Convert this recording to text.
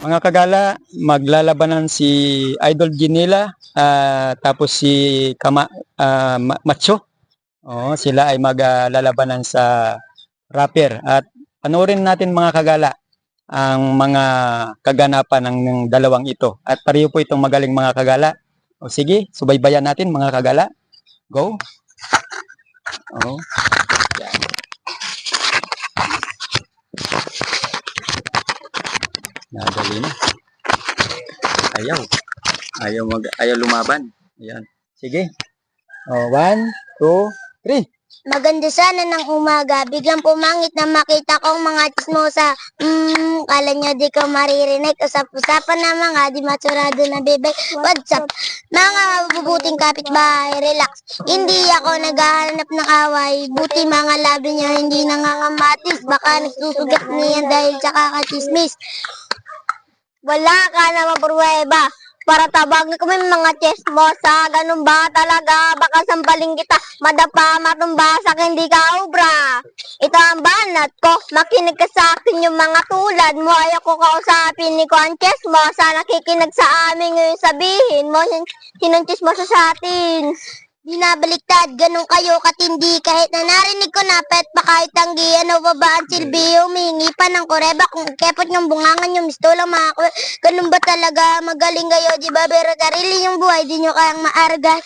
Mga kagala, maglalabanan si Idol Ginila ah, tapos si Kama Ma- Macho. Oo, sila ay maglalabanan sa rapper at panoorin natin mga kagala ang mga kaganapan ng, ng dalawang ito. At pareho po itong magaling mga kagala. O sige, subaybayan natin mga kagala. Go. Oo. Yan. Nadali na. Ayaw. Ayaw mag ayaw lumaban. Ayan. Sige. Oh, one, two, three. Maganda sana ng umaga, biglang pumangit na makita kong mga chismosa. Hmm, kala nyo di ko maririnig. Usap-usapan na mga di matsurado na bibig. What's up? Mga mabubuting kapitbahay, relax. Hindi ako naghahanap ng away. Buti mga labi niya hindi nangangamatis. Baka nagsusugat niyan dahil sa kakachismis. Wala ka naman pruweba. Para tabag na kami mga chismosa. Ganun ba talaga? Baka sampaling kita. Madapa, matumba sa akin, ka obra. Ito ang banat ko. Makinig ka sa akin yung mga tulad mo. Ayaw ko kausapin ni Conches mo. Sana nakikinig sa amin ngayon sabihin mo. Sinunches mo sa atin. Di na baliktad, ganun kayo katindi. Kahit na narinig ko na pet pa kahit tanggi ano ba ba ang silbi humingi pa ng kureba kung kepot ng bungangan yung misto lang mga ganun ba talaga? Magaling kayo di ba? Pero sarili yung buhay di nyo kayang maargas